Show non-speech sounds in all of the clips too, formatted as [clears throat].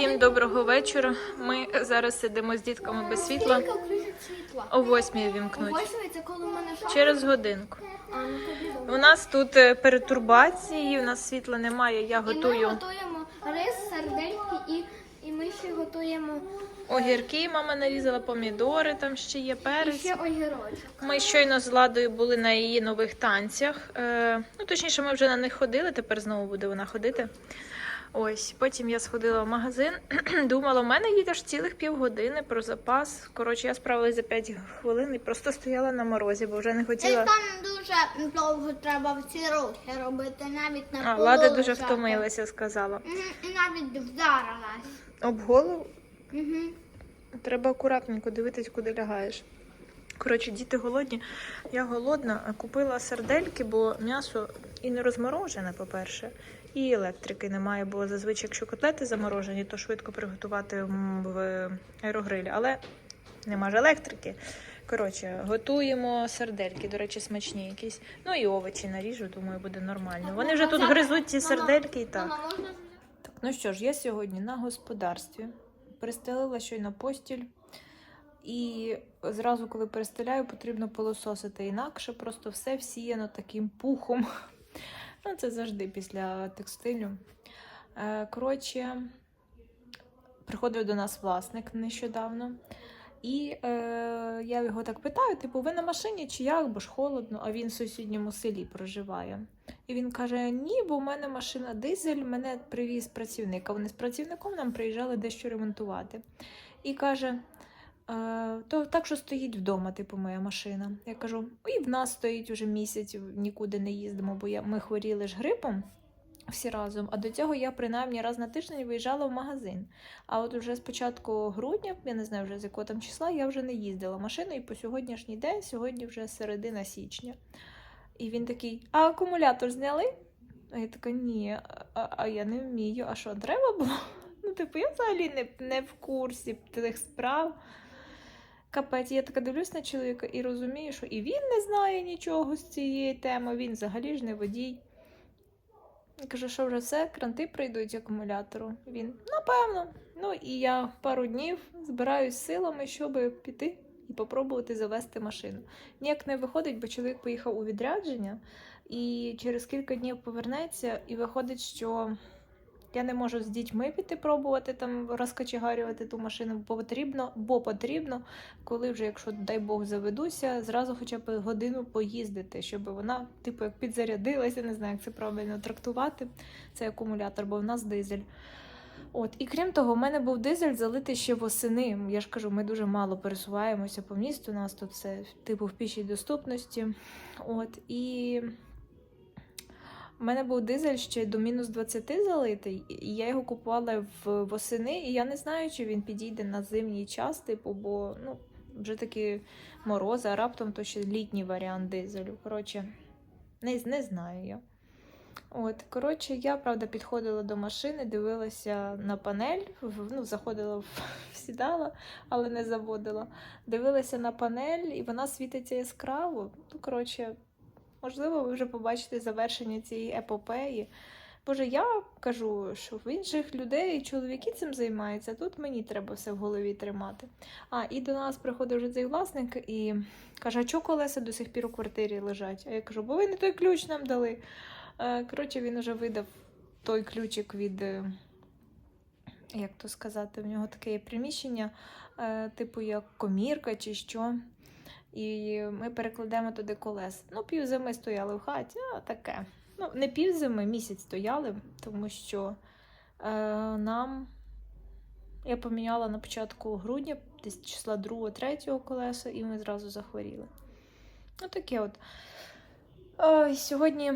Всім доброго вечора. Ми зараз сидимо з дітками без світла. О восьмій вімкнуть. Через годинку. Ну. У нас тут е, перетурбації, у нас світла немає. Я І ми готую готуємо рис, сардельки і, і ми ще готуємо огірки. Мама нарізала помідори, там ще є і перець. ще огірочок. Ми щойно з Ладою були на її нових танцях. Е, ну, точніше, ми вже на них ходили, тепер знову буде вона ходити. Ось, потім я сходила в магазин. [clears throat] Думала, у мене є аж цілих півгодини про запас. Коротше, я справилась за 5 хвилин і просто стояла на морозі, бо вже не хотіла. там дуже довго треба всі рухи робити, навіть на А, Лада дуже лежати. втомилася, сказала. І навіть вдарилась. Об голову Угу. треба акуратненько дивитись, куди лягаєш. Коротше, діти голодні. Я голодна, купила сардельки, бо м'ясо і не розморожене, по-перше, і електрики немає, бо зазвичай, якщо котлети заморожені, то швидко приготувати в аерогрилі. Але нема ж електрики. Коротше, готуємо сардельки, до речі, смачні якісь. Ну і овочі наріжу, думаю, буде нормально. Вони вже тут гризуть ці сардельки і так. Так, ну що ж, я сьогодні на господарстві. Перестелила щойно постіль. І зразу, коли перестеляю, потрібно пилососити. Інакше просто все всіяно таким пухом. Ну, це завжди після текстилю. Е, Коротше, приходив до нас власник нещодавно. І е, я його так питаю: типу, ви на машині чи як, бо ж холодно, а він в сусідньому селі проживає. І він каже: Ні, бо в мене машина дизель, мене привіз працівник. А вони з працівником нам приїжджали дещо ремонтувати. І каже: «Е, то так, що стоїть вдома, типу, моя машина. Я кажу, і в нас стоїть уже місяць, нікуди не їздимо, бо я, ми хворіли ж грипом. Всі разом, а до цього я принаймні раз на тиждень виїжджала в магазин. А от уже з початку грудня, я не знаю вже з якого там числа, я вже не їздила машиною і по сьогоднішній день, сьогодні вже середина січня. І він такий: а акумулятор зняли? А я така, ні, а, а я не вмію. А що, треба було? [laughs] Ну, типу, я взагалі не, не в курсі тих справ. Капець, я така дивлюсь на чоловіка і розумію, що і він не знає нічого з цієї теми, він взагалі ж не водій. Я кажу, що вже все, кранти прийдуть акумулятору. Він, напевно. Ну і я пару днів збираюсь силами, щоб піти і попробувати завести машину. Ніяк не виходить, бо чоловік поїхав у відрядження і через кілька днів повернеться, і виходить, що я не можу з дітьми піти пробувати там розкачегарювати ту машину, бо потрібно, бо потрібно, коли вже, якщо дай Бог заведуся, зразу хоча б годину поїздити, щоб вона, типу, як підзарядилася, не знаю, як це правильно трактувати, цей акумулятор, бо в нас дизель. От, і крім того, в мене був дизель залитий ще восени. Я ж кажу, ми дуже мало пересуваємося по місту. У нас тут все типу в пішій доступності. От, і у мене був дизель ще до мінус 20 залитий, і я його купувала в восени, і я не знаю, чи він підійде на зимній час, типу, бо ну, вже такі морози, а раптом то ще літній варіант дизелю. Коротше, не, не знаю я. От, коротше, я правда підходила до машини, дивилася на панель, ну, заходила [laughs] сідала, але не заводила. Дивилася на панель, і вона світиться яскраво. Ну, коротше, можливо, ви вже побачите завершення цієї епопеї. Боже, я кажу, що в інших людей чоловіки цим займаються, тут мені треба все в голові тримати. А, і до нас приходить вже цей власник і каже: а чого колеса до сих пір у квартирі лежать? А я кажу, бо ви не той ключ нам дали. Е, Коротше, він вже видав той ключик від, е, як то сказати, в нього таке приміщення, е, типу як комірка чи що. І ми перекладемо туди колес. Ну, півзими стояли в хаті, а таке. Ну, не півзими, місяць стояли, тому що е, нам я поміняла на початку грудня, десь числа 2-3 колеса, і ми зразу захворіли. Ну, таке от. Е, сьогодні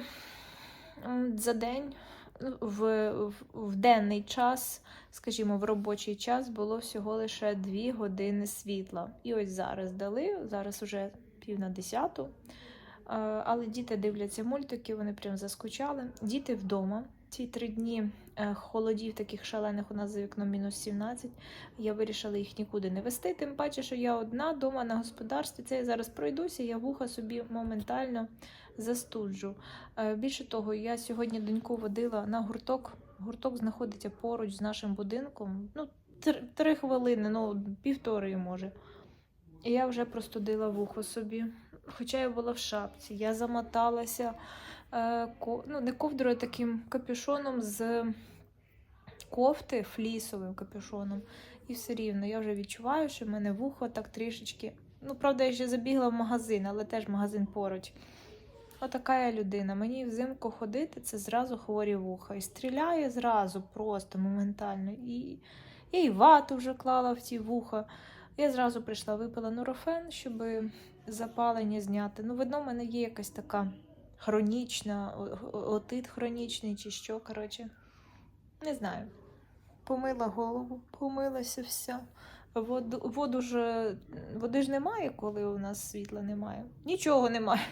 за день, в, в, в денний час, скажімо, в робочий час було всього лише 2 години світла. І ось зараз дали, зараз уже пів на десяту. Е, Але діти дивляться мультики, вони прям заскучали. Діти вдома. Ці три дні е, холодів таких шалених у нас за вікном мінус 17. Я вирішила їх нікуди не вести. Тим паче, що я одна вдома на господарстві. Це я зараз пройдуся, я вуха собі моментально застуджу. Е, Більше того, я сьогодні доньку водила на гурток Гурток знаходиться поруч з нашим будинком. Ну, три, хвилини, ну, півтори може. І я вже простудила вухо собі. Хоча я була в шапці. Я замоталася е, ну, не ковдрою, а таким капюшоном з кофти, флісовим капюшоном. І все рівно я вже відчуваю, що в мене вухо так трішечки. Ну, правда, я ще забігла в магазин, але теж магазин поруч. Отака я людина. Мені взимку ходити це зразу хворі вуха. І стріляє зразу, просто моментально. І я і вату вже клала в ці вуха. Я зразу прийшла, випила нурофен, щоб запалення зняти. Ну, видно, в мене є якась така хронічна, отит хронічний чи що, коротше. Не знаю. Помила голову, помилася вся. Воду, воду ж, води ж немає, коли у нас світла немає. Нічого немає.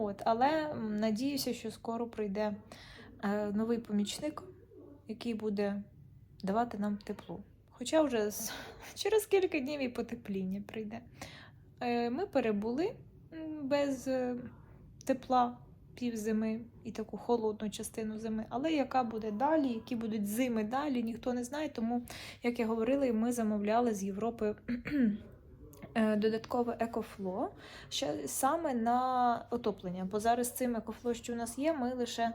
От, але надіюся, що скоро прийде е, новий помічник, який буде давати нам тепло. Хоча вже з- [laughs] через кілька днів і потепління прийде. Е, Ми перебули без е, тепла півзими і таку холодну частину зими. Але яка буде далі, які будуть зими далі, ніхто не знає. Тому, як я говорила, ми замовляли з Європи додаткове екофло ще саме на отоплення. Бо зараз цим екофло, що у нас є, ми лише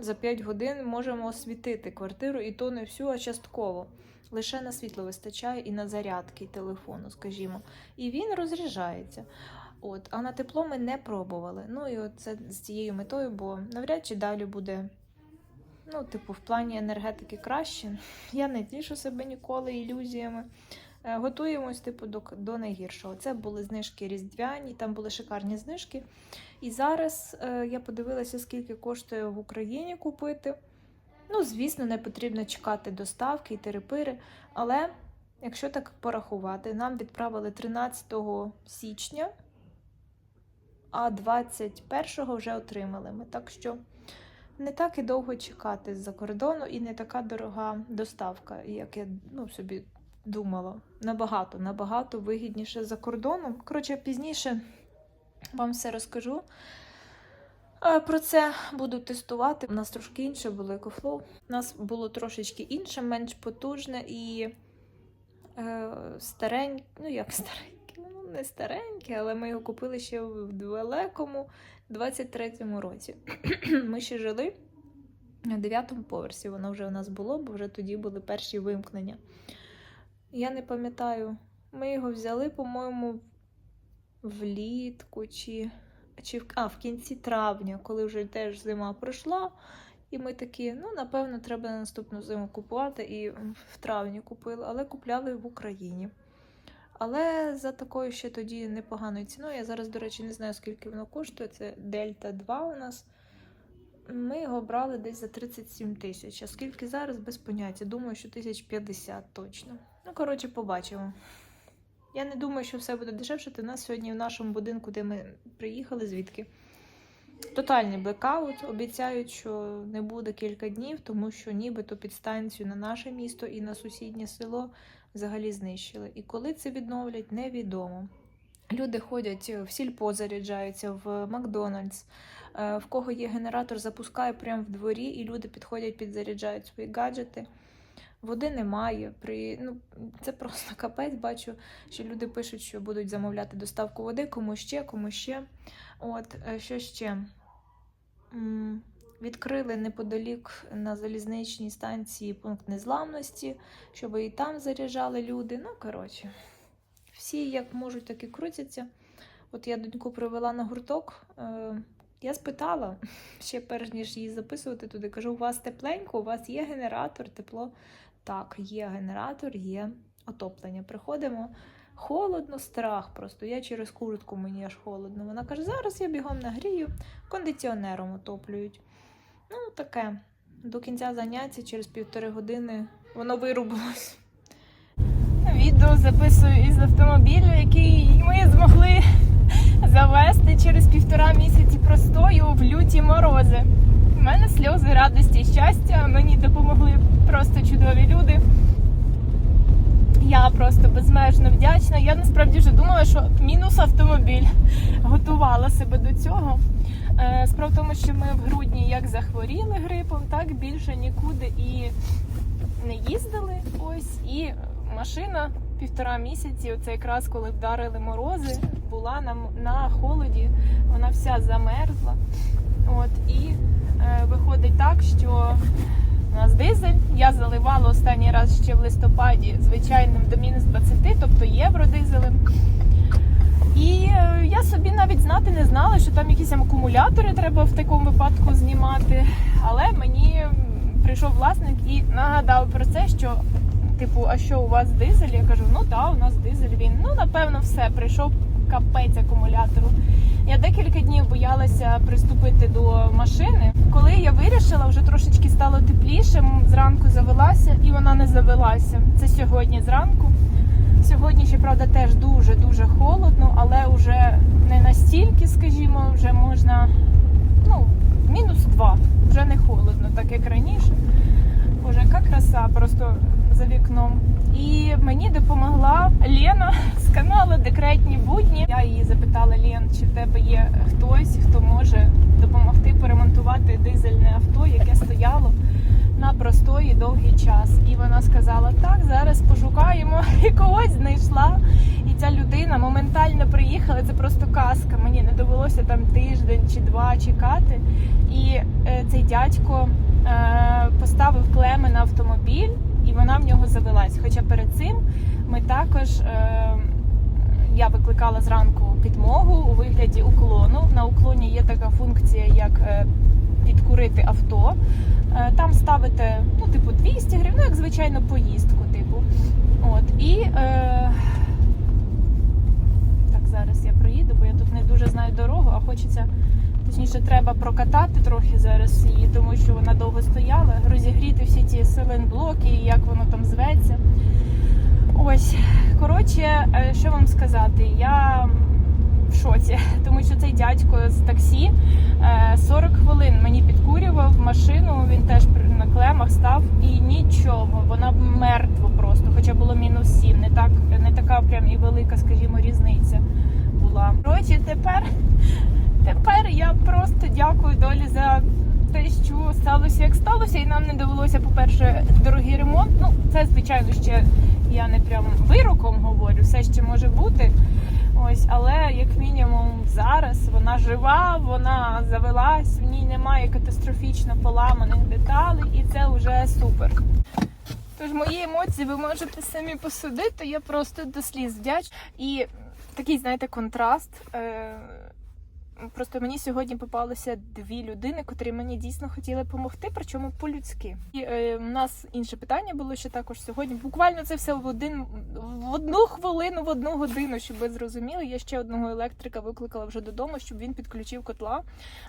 за 5 годин можемо освітити квартиру, і то не всю, а частково. Лише на світло вистачає і на зарядки телефону, скажімо. І він розряджається. От, а на тепло ми не пробували. Ну і це з цією метою, бо навряд чи далі буде. Ну, типу, в плані енергетики краще. Я не тішу себе ніколи ілюзіями. Е, Готуємось, типу, до, до найгіршого. Це були знижки різдвяні, там були шикарні знижки. І зараз е, я подивилася, скільки коштує в Україні купити. Ну, звісно, не потрібно чекати доставки і терепири. Але якщо так порахувати, нам відправили 13 січня, а 21-го вже отримали ми. Так що не так і довго чекати з-за кордону, і не така дорога доставка, як я ну, собі думала. Набагато, набагато вигідніше за кордоном. Коротше, пізніше вам все розкажу. Е, Про це буду тестувати. У нас трошки інше було екофлоу. У нас було трошечки інше, менш потужне і е, стареньке, ну як стареньке, ну не стареньке, але ми його купили ще в далекому 23-му році. [clears throat] ми ще жили на 9-му поверсі. Воно вже у нас було, бо вже тоді були перші вимкнення. Я не пам'ятаю, ми його взяли, по-моєму, влітку чи чи в, а, в кінці травня, коли вже теж зима пройшла. І ми такі, ну, напевно, треба на наступну зиму купувати. І в травні купили, але купляли в Україні. Але за такою ще тоді непоганою ціною. Я зараз, до речі, не знаю, скільки воно коштує. Це Дельта 2 у нас. Ми його брали десь за 37 тисяч. А скільки зараз без поняття? Думаю, що 1050 точно. Ну, коротше, побачимо. Я не думаю, що все буде дешевше. У нас сьогодні в нашому будинку, де ми приїхали, звідки тотальний блекаут. Обіцяють, що не буде кілька днів, тому що нібито підстанцію на наше місто і на сусіднє село взагалі знищили. І коли це відновлять, невідомо. Люди ходять в сільпо, заряджаються в Макдональдс. Е, В кого є генератор, запускає прямо в дворі, і люди підходять, підзаряджають свої гаджети. Води немає. При... Ну, це просто [laughs] капець. Бачу, що люди пишуть, що будуть замовляти доставку води, кому ще, кому ще. От, е, що ще? Відкрили неподалік на залізничній станції пункт незламності, щоб і там заряджали люди. Ну, коротше, всі як можуть, так і крутяться. От я доньку привела на гурток. Е, я спитала [laughs] ще перш ніж її записувати туди. Кажу: у вас тепленько, у вас є генератор, тепло. Так, є генератор, є отоплення. Приходимо. Холодно, страх просто. Я через куртку мені аж холодно. Вона каже: зараз я бігом нагрію, кондиціонером отоплюють. Ну, таке. До кінця заняття, через півтори години, воно вирубилось. Відео записую із автомобіля, який ми змогли завести через півтора місяці простою в люті морози. Мене сльози радості і щастя. Мені допомогли просто чудові люди. Я просто безмежно вдячна. Я насправді вже думала, що мінус автомобіль готувала себе до цього. Е, Справа в тому, що ми в грудні як захворіли грипом, так більше нікуди і не їздили. Ось і машина півтора місяці, оце якраз коли вдарили морози, була на, на холоді, вона вся замерзла. От і так, що у нас дизель. Я заливала останній раз ще в листопаді звичайним до мінус 20, тобто євродизелем. І е, я собі навіть знати не знала, що там якісь акумулятори треба в такому випадку знімати. Але мені прийшов власник і нагадав про це, що типу, а що у вас дизель? Я кажу, ну так, у нас дизель. Він ну напевно все прийшов капець акумулятору. Я декілька днів боялася приступити до машини. Коли я вирішила, вже трошечки стало тепліше. Зранку завелася, і вона не завелася. Це сьогодні зранку. Сьогодні, ще правда, теж дуже дуже холодно, але вже не настільки, скажімо, вже можна ну, мінус 2. Вже не холодно, так як раніше. Боже, яка краса просто за вікном. І мені допомогла Лена з каналу Декретні будні. Я її запитала Лен, чи в тебе є хтось, хто може допомогти поремонтувати дизельне авто, яке стояло на простої довгий час. І вона сказала: так, зараз пошукаємо [laughs] і когось знайшла. І ця людина моментально приїхала. Це просто казка. Мені не довелося там тиждень чи два чекати. І е, цей дядько е, поставив клеми на автомобіль, вона в нього завелась. Хоча перед цим ми також. Е, я викликала зранку підмогу у вигляді уклону. На уклоні є така функція, як е, підкурити авто. Е, Там ставите ну, типу 200 гривень, ну як звичайно поїздку, типу. От і е, так зараз я проїду, бо я тут не дуже знаю дорогу, а хочеться. Точніше, треба прокатати трохи зараз її, тому що вона довго стояла, розігріти всі ті селен-блоки, і як воно там зветься. Ось, коротше, е, що вам сказати? Я в шоці, [laughs] тому що цей дядько з таксі е, 40 хвилин мені підкурював машину. Він теж на клемах став і нічого. Вона мертво просто, хоча було мінус 7. Не так, не така прям і велика, скажімо, різниця була. Коротше, тепер, [laughs] тепер я просто дякую долі за. Те, що сталося, як сталося, і нам не довелося, по-перше, дорогий ремонт. Ну, це, звичайно, ще я не прям вироком говорю, все ще може бути. Ось, але як мінімум зараз вона жива, вона завелась, в ній немає катастрофічно поламаних деталей, і це вже супер. Тож мої емоції ви можете самі посудити. Я просто до сліз вдячна. І такий, знаєте, контраст. Е- Просто мені сьогодні попалося дві людини, котрі мені дійсно хотіли допомогти, причому по-людськи. І е, у нас інше питання було ще також сьогодні. Буквально це все в один в одну хвилину, в одну годину, щоб ви зрозуміли. Я ще одного електрика викликала вже додому, щоб він підключив котла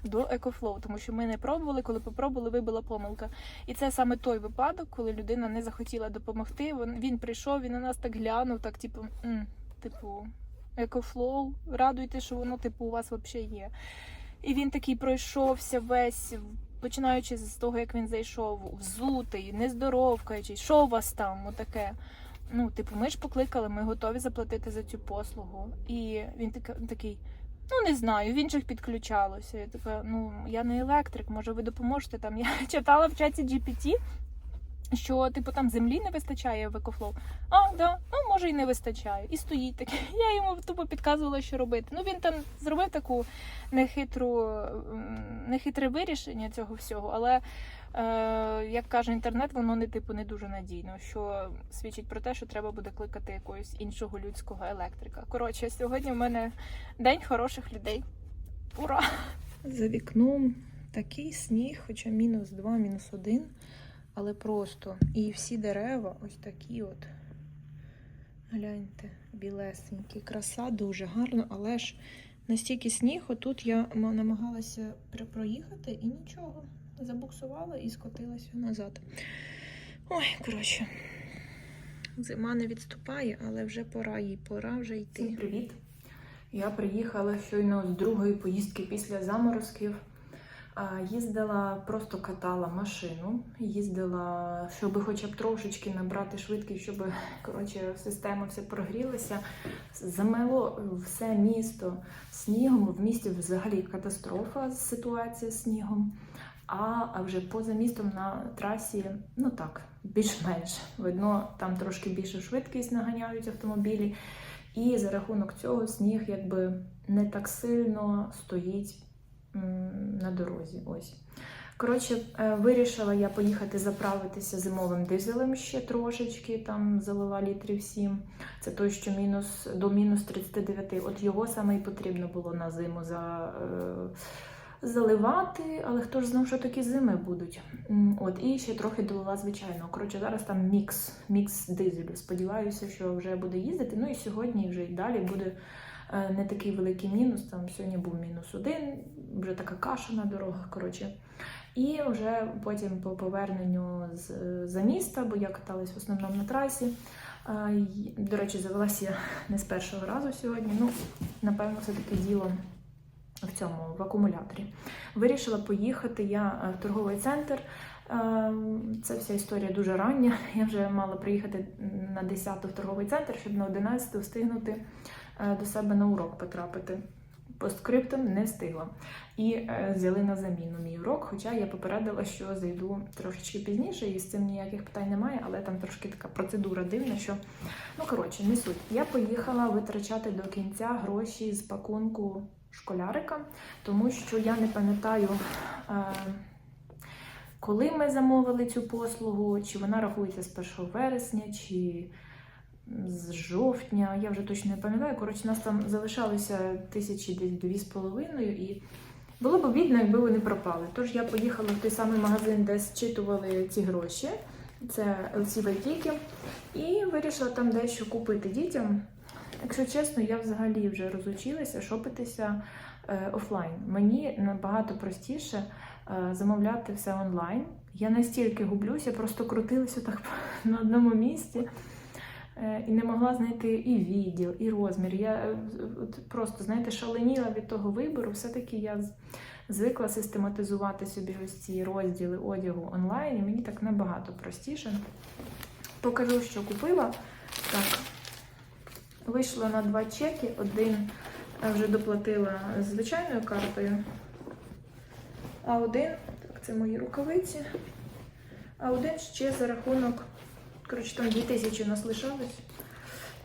до EcoFlow, тому що ми не пробували. Коли попробували, вибила помилка. І це саме той випадок, коли людина не захотіла допомогти. Він, він прийшов, він на нас так глянув, так типу, «М, типу. Екофлоу, радуйте, що воно типу у вас взагалі є. І він такий пройшовся весь, починаючи з того, як він зайшов, взутий, нездоровкаючись, що у вас там, отаке. Ну, типу, ми ж покликали, ми готові заплатити за цю послугу. І він такий. Ну, не знаю, в інших підключалося. Я така, ну я не електрик, може ви допоможете там. Я [laughs] читала в чаті GPT, що типу там землі не вистачає в EcoFlow. А, да, ну може і не вистачає. І стоїть таке. [laughs] Я йому тупо підказувала, що робити. Ну він там зробив таку нехитру, нехитре вирішення цього всього, але. Е, як каже інтернет, воно не типу не дуже надійно, що свідчить про те, що треба буде кликати якогось іншого людського електрика. Коротше, сьогодні в мене день хороших людей. Ура! За вікном такий сніг, хоча мінус 2, мінус 1, але просто. І всі дерева ось такі от. Гляньте, білесенькі. Краса дуже гарно, але ж настільки сніг, отут я намагалася проїхати і нічого. Забуксувала і скотилася назад. Ой, коротше. Зима не відступає, але вже пора їй, пора вже йти. Всім привіт! Я приїхала щойно з другої поїздки після заморозків. Їздила, просто катала машину, їздила, щоб хоча б трошечки набрати швидкість, щоб коротше, система все прогрілася. Замело все місто снігом. В місті взагалі катастрофа ситуація з снігом. А, вже поза містом на трасі, ну так, більш-менш. Видно, там трошки більше швидкість наганяють автомобілі. І за рахунок цього сніг якби не так сильно стоїть на дорозі. Ось. Коротше, е, вирішила я поїхати заправитися зимовим дизелем ще трошечки, там залила літрів 7. Це той, що мінус до мінус 39. От його саме і потрібно було на зиму за, е, заливати, але хто ж знав, що такі зими будуть. От, і ще трохи долила звичайно. Коротше, зараз там мікс, мікс дизелю. Сподіваюся, що вже буде їздити. Ну і сьогодні вже і далі буде не такий великий мінус. Там сьогодні був мінус один, вже така каша на дорогах. Коротше. І вже потім по поверненню з за міста, бо я каталась в основному на трасі. е, До речі, завелася я не з першого разу сьогодні. Ну, напевно, все-таки діло в цьому в акумуляторі. Вирішила поїхати я е, в торговий центр. Е, Це вся історія дуже рання. [laughs] Я вже мала приїхати на 10 в торговий центр, щоб на 11 встигнути е, до себе на урок потрапити. По скриптам не встигла. І е, взяли на заміну мій урок, хоча я попередила, що зайду трошечки пізніше, і з цим ніяких питань немає, але там трошки така процедура дивна, що ну коротше, не суть. Я поїхала витрачати до кінця гроші з пакунку школярика, тому що я не пам'ятаю, е, коли ми замовили цю послугу, чи вона рахується з 1 вересня, чи з жовтня, я вже точно не пам'ятаю. Коротше, нас там залишалося тисячі десь дві з половиною, і було б обідно, якби вони пропали. Тож я поїхала в той самий магазин, де зчитували ці гроші. Це LC Вайтіки, і вирішила там дещо купити дітям. Якщо чесно, я взагалі вже розучилася шопитися е, офлайн. Мені набагато простіше е, замовляти все онлайн. Я настільки гублюся, просто крутилася так [laughs] на одному місці і не могла знайти і відділ, і розмір. Я е, просто, знаєте, шаленіла від того вибору. Все-таки я звикла систематизувати собі ось ці розділи одягу онлайн, і мені так набагато простіше. Покажу, що купила. Так, вийшло на два чеки. Один е, вже доплатила звичайною картою, а один, так, це мої рукавиці, а один ще за рахунок, коротше, там 2000 у нас лишалось.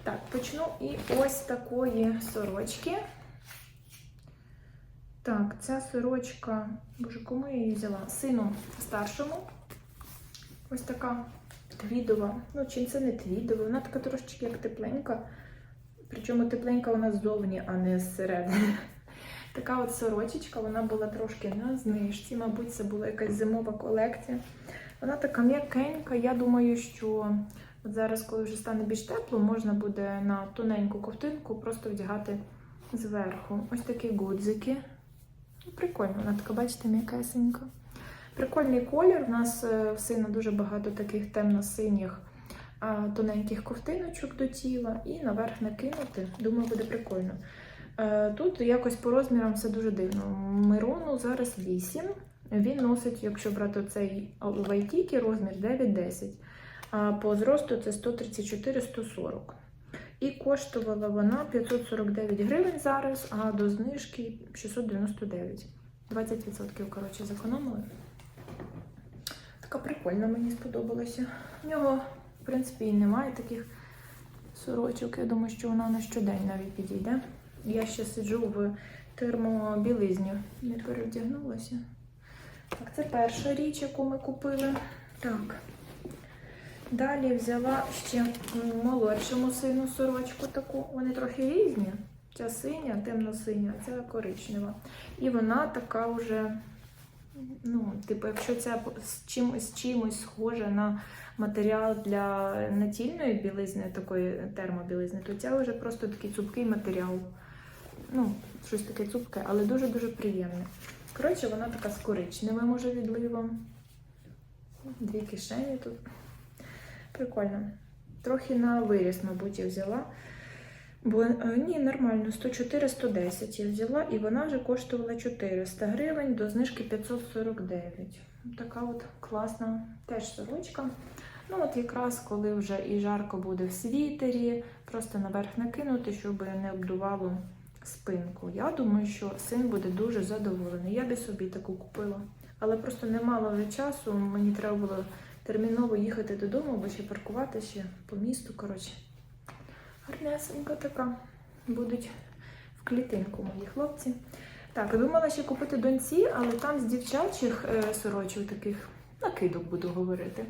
Так, почну і ось такої сорочки. Так, ця сорочка, боже, кому я її взяла? Сину старшому. Ось така твідова. Ну, чи це не твідова, вона така трошечки як тепленька. Причому тепленька вона ззовні, а не зсередини. Така от сорочечка, вона була трошки на знижці, мабуть, це була якась зимова колекція. Вона така м'якенька. Я думаю, що от зараз, коли вже стане більш тепло, можна буде на тоненьку ковтинку просто вдягати зверху. Ось такі гудзики. Ну, Прикольно, вона така, бачите, м'якесенька. Прикольний колір. У нас е, в сина дуже багато таких темно-синіх тоненьких ковтиночок до тіла і наверх накинути. Думаю, буде прикольно. Е, Тут якось по розмірам все дуже дивно. Мирону зараз 8. Він носить, якщо брати цей вайтіки, розмір 9-10. А по зросту це 134-140. І коштувала вона 549 гривень зараз, а до знижки 699. 20% коротше, зекономили. Така прикольна, мені сподобалася. В нього, в принципі, і немає таких сорочок. Я думаю, що вона на щодень навіть підійде. Я ще сиджу в термобілизні, не перевдягнулася. Так, це перша річ, яку ми купили. Так. Далі взяла ще молодшому сину сорочку таку. Вони трохи різні. Ця синя, темно-синя, ця коричнева. І вона така вже, ну, типу, якщо ця з чимось, чимось схожа на матеріал для натільної білизни, такої термобілизни, то ця вже просто такий цупкий матеріал. Ну, щось таке цупке, але дуже-дуже приємне. Коротше, вона така з коричневим може відливом. Дві кишені тут. Прикольно. Трохи на виріс, мабуть, я взяла. Бо е, ні, нормально, 104-110 я взяла, і вона вже коштувала 400 гривень до знижки 549. Така от класна теж сорочка. Ну, от якраз коли вже і жарко буде в світері, просто наверх накинути, щоб не обдувало спинку. Я думаю, що син буде дуже задоволений. Я би собі таку купила. Але просто не мало вже часу. Мені треба було терміново їхати додому, бо ще паркувати ще по місту. Коротше, гарнесенька така. Будуть в клітинку мої хлопці. Так, думала ще купити доньці, але там з дівчачих е, сорочок таких накидок буду говорити.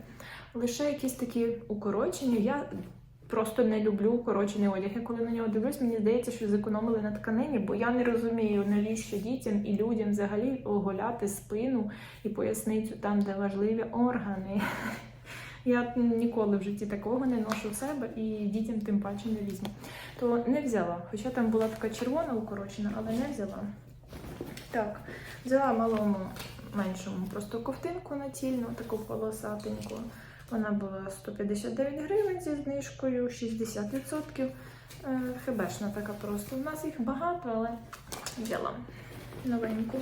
Лише якісь такі укорочені. Я просто не люблю укорочений одяг. Я коли на нього дивлюсь, мені здається, що зекономили на тканині, бо я не розумію, навіщо дітям і людям взагалі оголяти спину і поясницю там, де важливі органи. [laughs] Я ніколи в житті такого не ношу в себе і дітям тим паче не візьму. То не взяла. Хоча там була така червона укорочена, але не взяла. Так, взяла малому меншому просто ковтинку націльну, таку полосатеньку. Вона була 159 гривень зі знижкою, 60%. Е, Хебешна така просто. У нас їх багато, але взяла новеньку.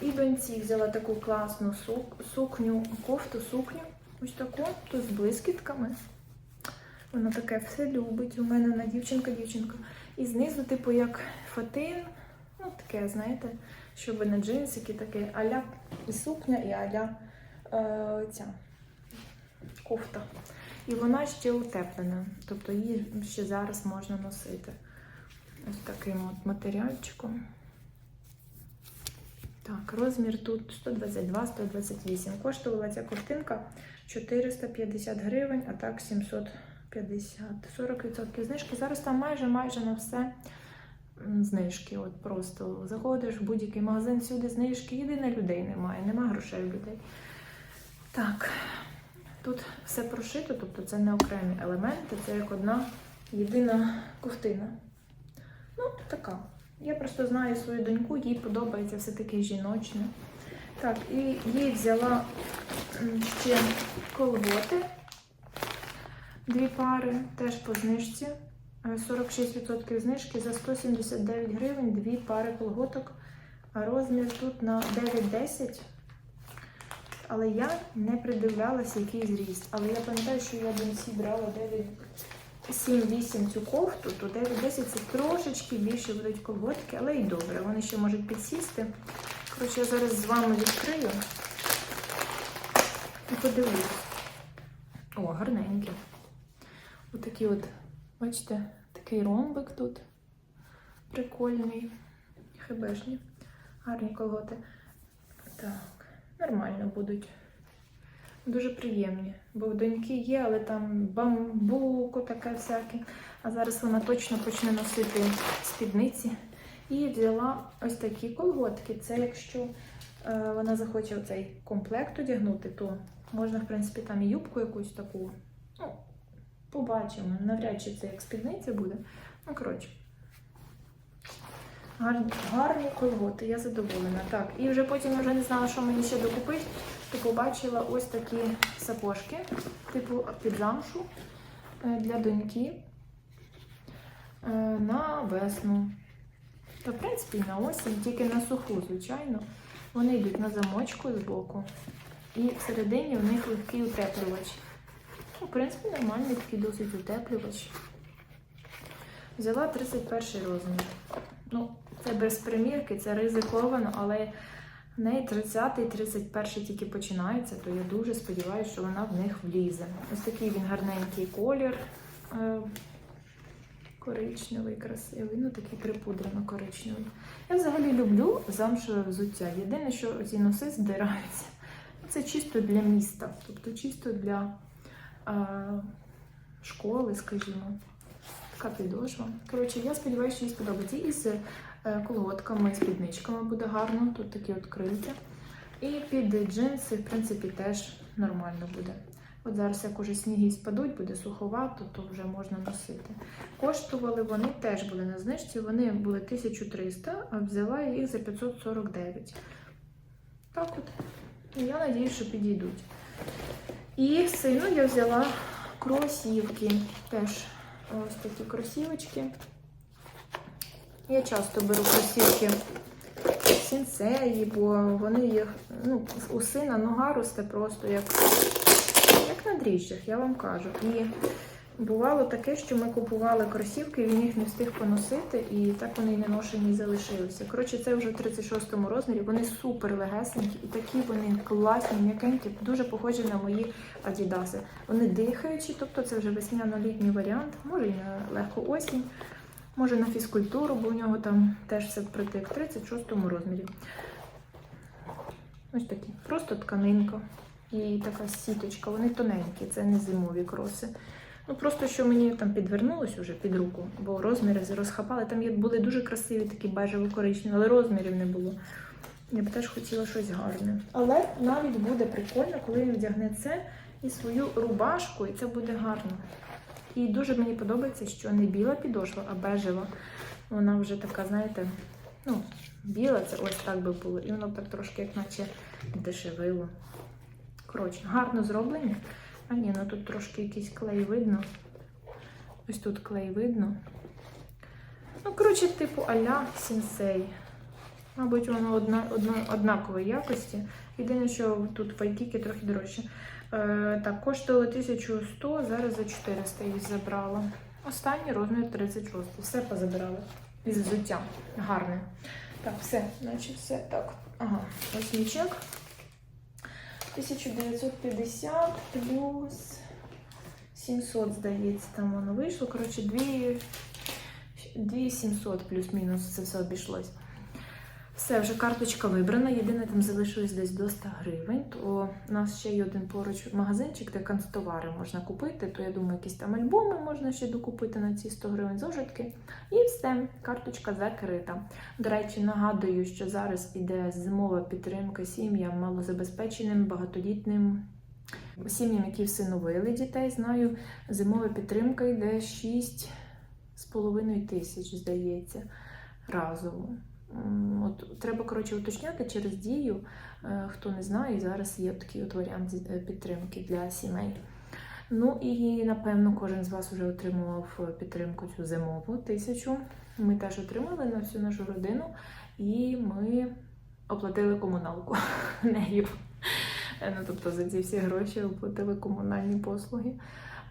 І доньці взяла таку класну сук- сукню, кофту, сукню. Ось таку, тут з блискітками. Вона таке все любить. У мене вона дівчинка-дівчинка. І знизу, типу, як фатин. Ну, таке, знаєте, щоб на джинсики таке аля і сукня, і аля е, ця кофта. І вона ще утеплена. Тобто її ще зараз можна носити. Ось таким от матеріальчиком. Так, розмір тут 122-128. Коштувала ця ковтинка 450 гривень, а так 750. 40% знижки. Зараз там майже майже на все знижки. От просто заходиш в будь-який магазин, всюди знижки. Єдине людей немає, нема грошей у людей. Так, тут все прошито, тобто це не окремі елементи, це як одна єдина ковтина. Ну, така. Я просто знаю свою доньку, їй подобається все таке жіночне. Так, і їй взяла ще колготи. Дві пари, теж по знижці. Е, 46% знижки за 179 гривень, дві пари колготок. Розмір тут на 9-10. Але я не придивлялася, який зріст. Але я пам'ятаю, що я доньці брала 9 7-8 цю кофту, то 9-10 це трошечки більше будуть колготки, але і добре. Вони ще можуть підсісти. Коротше, я зараз з вами відкрию і подивлюсь. О, гарненькі. Отакі от, бачите, такий ромбик тут. Прикольний. Хебешні. Гарні колготи. Так, нормально будуть. Дуже приємні. Бо в доньки є, але там бамбуко таке всяке. А зараз вона точно почне носити спідниці. І взяла ось такі колготки. Це якщо е, вона захоче цей комплект одягнути, то можна, в принципі, там і юбку якусь таку. Ну, побачимо. Навряд чи це як спідниця буде. Ну, коротше. Гарні, гарні колготи, я задоволена. Так, і вже потім вже не знала, що мені ще докупити, то побачила ось такі сапожки, типу під замшу е, для доньки е, на весну. Та, в принципі, на осінь, тільки на суху, звичайно. Вони йдуть на замочку з боку. І всередині в них легкий утеплювач. Ну, в принципі, нормальний такий досить утеплювач. Взяла 31 розмір. Ну, це без примірки, це ризиковано, але в неї 30-й, 31 тільки починається, то я дуже сподіваюся, що вона в них влізе. Ось такий він гарненький колір. е, Коричневий, красивий, ну такий припудрено коричневий. Я взагалі люблю замшеве взуття. Єдине, що ці носи здираються. Це чисто для міста, тобто чисто для е, школи, скажімо. Така підошва. Коротше, я сподіваюся, що їй сподобається. І з колготками, спідничками буде гарно. Тут такі крильця. І під джинси, в принципі, теж нормально буде. От зараз, як уже сніги спадуть, буде суховато, то вже можна носити. Коштували вони теж були на знижці, вони були 1300, а взяла їх за 549. Так от. Я надіюсь, що підійдуть. І сину я взяла кросівки. Теж ось такі кросівочки. Я часто беру кросівки сінсеї, бо вони їх, ну, у сина нога росте просто як, як на дріжджах, я вам кажу. І бувало таке, що ми купували кросівки, він їх не встиг поносити, і так вони не ношені залишилися. Коротше, це вже в 36-му розмірі. Вони супер легесенькі і такі вони класні, м'якенькі, дуже похожі на мої адідаси. Вони дихаючі, тобто це вже весняно-літній варіант, може і на легку осінь. Може на фізкультуру, бо у нього там теж все впритик в 36 розмірі. Ось такі. Просто тканинка і така сіточка. Вони тоненькі, це не зимові кроси. Ну просто що мені там підвернулось уже під руку, бо розміри розхапали. Там були дуже красиві такі бежево-коричневі, але розмірів не було. Я б теж хотіла щось гарне. Але навіть буде прикольно, коли він вдягне це і свою рубашку, і це буде гарно. І дуже мені подобається, що не біла підошва, а бежева. Вона вже така, знаєте, ну, біла, це ось так би було. І воно так трошки, як наче дешевило. Коротше, гарно зроблені. А ні, ну тут трошки якийсь клей видно. Ось тут клей видно. Ну, коротше, типу аля сінсей. Мабуть, воно одна, одна, однакової якості. Єдине, що тут файкіки трохи дорожче. Е, так, коштувало 1100, зараз за 400 їх забрала. Останній розмір 36. Все позабирали. Із взуття. Гарне. Так, все, значить, все так. Ага, ось мій чек. 1950 плюс 700, здається, там воно вийшло. Коротше, 2700 плюс-мінус це все обійшлось. Все, вже карточка вибрана. Єдине, там залишилось десь до 100 гривень. То у нас ще є один поруч магазинчик, де канцтовари можна купити. То я думаю, якісь там альбоми можна ще докупити на ці 100 гривень зошитки. І все, карточка закрита. До речі, нагадую, що зараз іде зимова підтримка сім'ям малозабезпеченим, багатодітним. Сім'ям, які всиновили дітей, знаю, зимова підтримка йде 6,5 тисяч, здається, разово. От, треба, коротше, уточняти через дію. Е, Хто не знає, зараз є такий от варіант е, підтримки для сімей. Ну і напевно кожен з вас вже отримував підтримку цю зимову тисячу. Ми теж отримали на всю нашу родину, і ми оплатили комуналку [laughs] нею. Е, Ну, тобто за ці всі гроші оплатили комунальні послуги.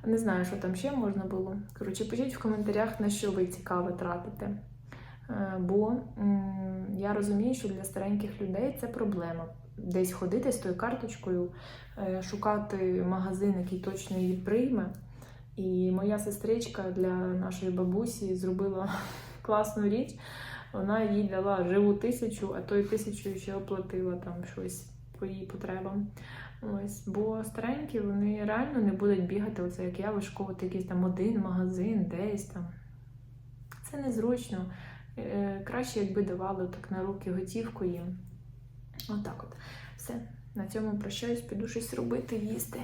Не знаю, що там ще можна було. Коротше, пишіть в коментарях, на що ви цікаве тратите. Е, Бо я розумію, що для стареньких людей це проблема. Десь ходити з тою карточкою, е, шукати магазин, який точно її прийме. І моя сестричка для нашої бабусі зробила [laughs] класну річ. Вона їй дала живу тисячу, а тою тисячою ще оплатила там щось по її потребам. Ось, бо старенькі вони реально не будуть бігати, оце як я вишковувати якийсь там один магазин, десь там. Це незручно. Е, Краще, якби давали так на руки готівку їм. Отак от. Все. На цьому прощаюсь, піду щось робити, їсти.